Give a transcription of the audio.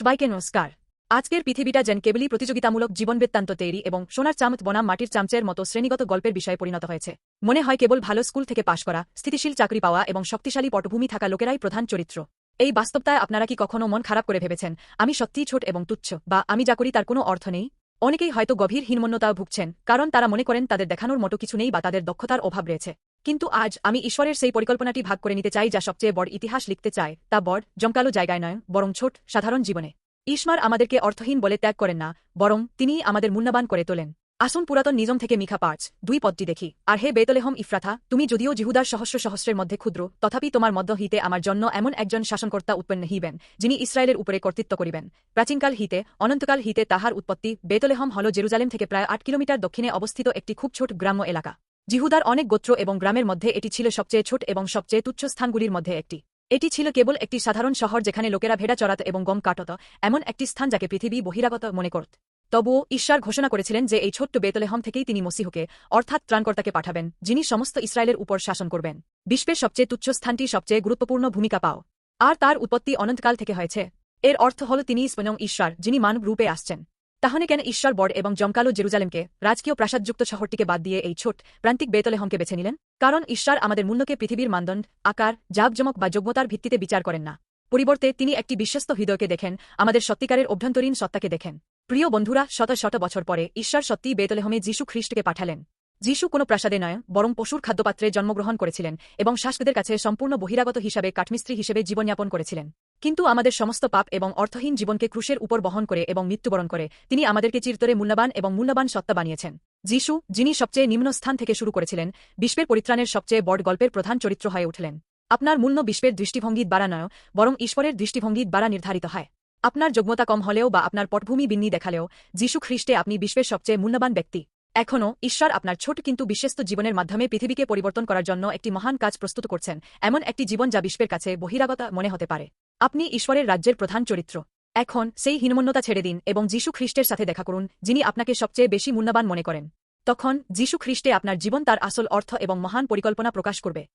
সবাইকে নমস্কার। আজকের পৃথিবীটা যেন কেবলই প্রতিযোগিতামূলক জীবন জীবনবৃত্তান্ত তৈরি এবং সোনার চামচ, বনাম, মাটির চামচের মতো শ্রেণীগত গল্পের বিষয়ে পরিণত হয়েছে। মনে হয় কেবল ভালো স্কুল থেকে পাশ করা, স্থিতিশীল চাকরি পাওয়া এবং শক্তিশালী পটভূমি থাকা লোকেরাই প্রধান চরিত্র। এই বাস্তবতায় আপনারা কি কখনো মন খারাপ করে ভেবেছেন, আমি সত্যিই ছোট এবং তুচ্ছ, বা আমি যা করি তার কোনো অর্থ নেই? অনেকেই হয়তো গভীর হীনমন্যতাও ভুগছেন, কারণ তারা মনে করেন তাদের দেখানোর মতো কিছু নেই বা তাদের দক্ষতার অভাব রয়েছে। কিন্তু আজ আমি ঈশ্বরের সেই পরিকল্পনাটি ভাগ করে নিতে চাই যা সবচেয়ে বড় ইতিহাস লিখতে চায়, তা বড়, জমকালো জায়গায় নয়, বরং ছোট, সাধারণ জীবনে। ঈশ্বর আমাদেরকে অর্থহীন বলে ত্যাগ করেন না, বরং তিনিই আমাদের মূল্যবান করে তোলেন। আসুন পুরাতন নিজম থেকে মিখা পাঁচ, দুই পদটি দেখি। আর হে বেতলেহম ইফরাথা, তুমি যদিও জিহুদার সহস্র সহস্রের মধ্যে ক্ষুদ্র, তথাপি তোমার মধ্য হিতে আমার জন্য এমন একজন শাসনকর্তা উৎপন্ন হইবেন, যিনি ইসরায়েলের উপরে কর্তৃত্ব করিবেন। প্রাচীনকাল হিতে, অনন্তকাল হিতে তাহার উৎপত্তি বেতলেহম হল জেরুজালেম থেকে প্রায় আট কিলোমিটার দক্ষিণে অবস্থিত একটি খুব ছোট গ্রাম্য এলাকা। জিহুদার অনেক গোত্র এবং গ্রামের মধ্যে এটি ছিল সবচেয়ে ছোট এবং সবচেয়ে তুচ্ছ স্থানগুলির মধ্যে একটি। এটি ছিল কেবল একটি সাধারণ শহর যেখানে লোকেরা ভেড়া চড়াত এবং গম কাটত, এমন একটি স্থান যাকে পৃথিবী বহিরাগত মনে করত। তবুও ঈশ্বর ঘোষণা করেছিলেন যে এই ছোট্ট বেতলেহম থেকেই তিনি মসিহকে, অর্থাৎ ত্রাণকর্তাকে পাঠাবেন, যিনি সমস্ত ইসরায়েলের উপর শাসন করবেন। বিশ্বের সবচেয়ে তুচ্ছ স্থানটি সবচেয়ে গুরুত্বপূর্ণ ভূমিকা পাও। আর তার উৎপত্তি অনন্তকাল থেকে হয়েছে। এর অর্থ হল তিনি স্বয়ং ঈশ্বর, যিনি মানব রূপে আসছেন। তাহলে কেন ঈশ্বর বড় এবং জমকালো জেরুজালেমকে রাজকীয় প্রাসাদযুক্ত শহরটিকে বাদ দিয়ে এই ছোট প্রান্তিক বেতলেহমকে বেছে নিলেন? কারণ ঈশ্বর আমাদের মূল্যকে পৃথিবীর মানদণ্ড, আকার, জাঁকজমক বা যোগ্যতার ভিত্তিতে বিচার করেন না। পরিবর্তে তিনি একটি বিশ্বস্ত হৃদয়কে দেখেন, আমাদের সত্যিকারের অভ্যন্তরীণ সত্তাকে দেখেন। প্রিয় বন্ধুরা, শত শত বছর পরে ঈশ্বর সত্যিই বেতলেহমে যীশু খ্রিস্টকে পাঠালেন। যীশু কোনো প্রাসাদে নয়, বরং পশুর খাদ্যপাত্রে জন্মগ্রহণ করেছিলেন এবং শাসকদের কাছে সম্পূর্ণ বহিরাগত হিসাবে কাঠমিস্ত্রি হিসেবে জীবনযাপন করেছিলেন। কিন্তু আমাদের সমস্ত পাপ এবং অর্থহীন জীবনকে ক্রুশের উপর বহন করে এবং মৃত্যুবরণ করে। তিনি আমাদেরকে চিরতরে মূল্যবান এবং মূল্যবান সত্তা বানিয়েছেন। যীশু, যিনি সবচেয়ে নিম্নস্থান থেকে শুরু করেছিলেন, বিশ্বের পরিত্রাণের সবচেয়ে বড় গল্পের প্রধান চরিত্র হয়ে উঠলেন। আপনার মূল্য বিশ্বের দৃষ্টিভঙ্গি দ্বারা নয়, বরং ঈশ্বরের দৃষ্টিভঙ্গি দ্বারা নির্ধারিত হয়। আপনার যোগ্যতা কম হলেও বা আপনার পটভূমি বিন্নি দেখালেও যীশু খ্রিস্টে আপনি বিশ্বের সবচেয়ে মূল্যবান ব্যক্তি। এখনও ঈশ্বর আপনার ছোট কিন্তু বিশ্বস্ত জীবনের মাধ্যমে পৃথিবীকে পরিবর্তন করার জন্য একটি মহান কাজ প্রস্তুত করছেন, এমন একটি জীবন যা বিশ্বের কাছে বহিরাগতা মনে হতে পারে। আপনি ঈশ্বরের রাজ্যের প্রধান চরিত্র। এখন সেই হীনমন্যতা ছেড়ে দিন এবং যীশু খ্রিস্টের সাথে দেখা করুন, যিনি আপনাকে সবচেয়ে বেশি মূল্যবান মনে করেন। তখন যীশু খ্রিস্টে আপনার জীবন তার আসল অর্থ এবং মহান পরিকল্পনা প্রকাশ করবে।